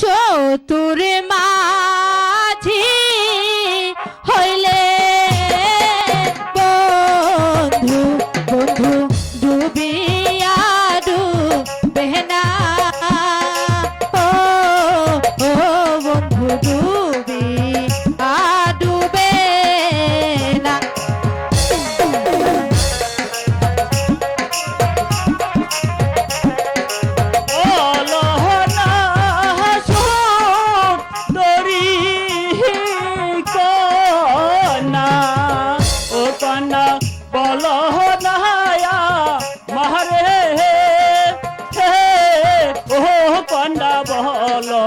চতুর মা বলো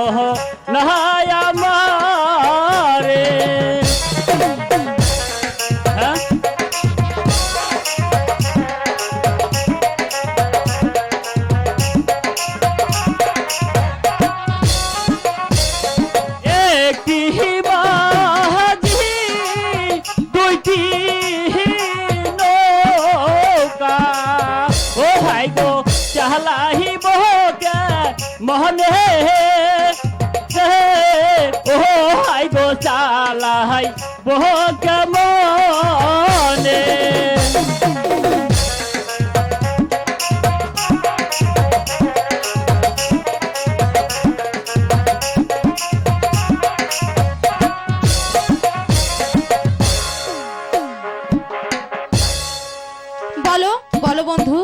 নাহাই আমারে। হ্যাঁ? একটি চাহলাহি বহকে মহনে ও হাই গো চালাহাই বহকে মনে বলো বলো বন্ধু।